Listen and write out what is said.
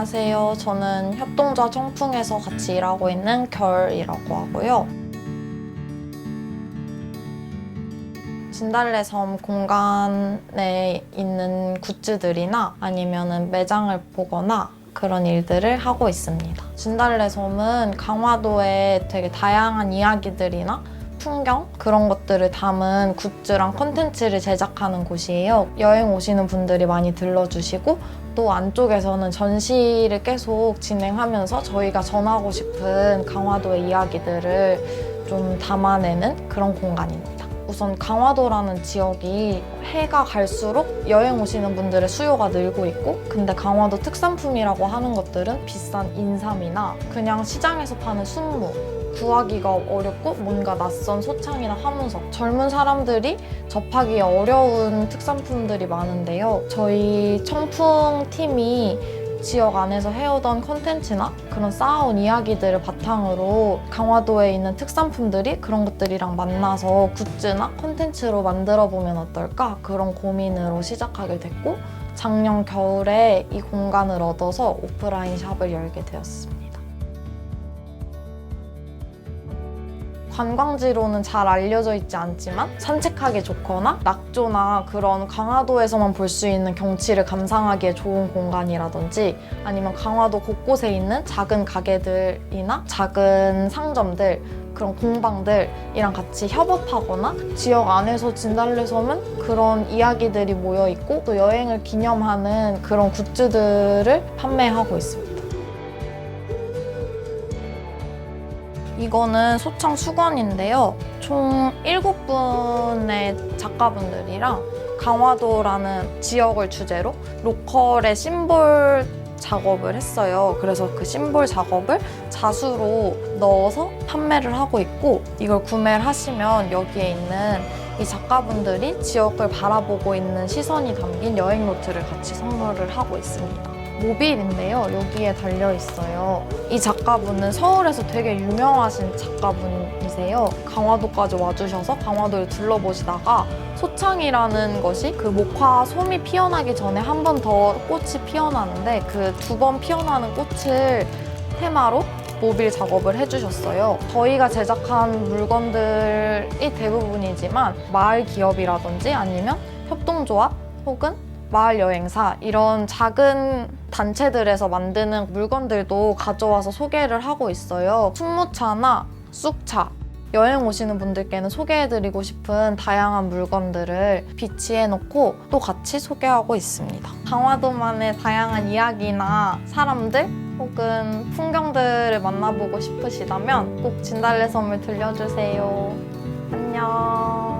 안녕하세요. 저는 협동조합 청풍에서 같이 일하고 있는 결이라고 하고요. 진달래 섬 공간에 있는 굿즈들이나 아니면은 매장을 보거나 그런 일들을 하고 있습니다. 진달래 섬은 강화도에 되게 다양한 이야기들이나 풍경 그런 것들을 담은 굿즈랑 콘텐츠를 제작하는 곳이에요. 여행 오시는 분들이 많이 들러주시고 또 안쪽에서는 전시를 계속 진행하면서 저희가 전하고 싶은 강화도의 이야기들을 좀 담아내는 그런 공간입니다. 우선 강화도라는 지역이 해가 갈수록 여행 오시는 분들의 수요가 늘고 있고 근데 강화도 특산품이라고 하는 것들은 비싼 인삼이나 그냥 시장에서 파는 순무 구하기가 어렵고 뭔가 낯선 소창이나 화문석. 젊은 사람들이 접하기 어려운 특산품들이 많은데요. 저희 청풍 팀이 지역 안에서 해오던 컨텐츠나 그런 쌓아온 이야기들을 바탕으로 강화도에 있는 특산품들이 그런 것들이랑 만나서 굿즈나 컨텐츠로 만들어 보면 어떨까 그런 고민으로 시작하게 됐고 작년 겨울에 이 공간을 얻어서 오프라인 샵을 열게 되었습니다. 관광지로는 잘 알려져 있지 않지만 산책하기 좋거나 낙조나 그런 강화도에서만 볼 수 있는 경치를 감상하기에 좋은 공간이라든지 아니면 강화도 곳곳에 있는 작은 가게들이나 작은 상점들 그런 공방들이랑 같이 협업하거나 지역 안에서 진달래섬은 그런 이야기들이 모여 있고 또 여행을 기념하는 그런 굿즈들을 판매하고 있습니다. 이거는 소창 수건인데요. 총 7분의 작가분들이랑 강화도라는 지역을 주제로 로컬의 심볼 작업을 했어요. 그래서 그 심볼 작업을 자수로 넣어서 판매를 하고 있고 이걸 구매를 하시면 여기에 있는 이 작가분들이 지역을 바라보고 있는 시선이 담긴 여행 노트를 같이 선물을 하고 있습니다. 모빌인데요. 여기에 달려 있어요. 이 작가분은 서울에서 되게 유명하신 작가분이세요. 강화도까지 와주셔서 강화도를 둘러보시다가 소창이라는 것이 그 목화 솜이 피어나기 전에 한 번 더 꽃이 피어나는데 그 두 번 피어나는 꽃을 테마로 모빌 작업을 해주셨어요. 저희가 제작한 물건들이 대부분이지만 마을 기업이라든지 아니면 협동조합 혹은 마을 여행사 이런 작은 단체들에서 만드는 물건들도 가져와서 소개를 하고 있어요. 순무차나 쑥차 여행 오시는 분들께는 소개해드리고 싶은 다양한 물건들을 비치해놓고 또 같이 소개하고 있습니다. 강화도만의 다양한 이야기나 사람들 혹은 풍경들을 만나보고 싶으시다면 꼭 진달래섬을 들려주세요. 안녕.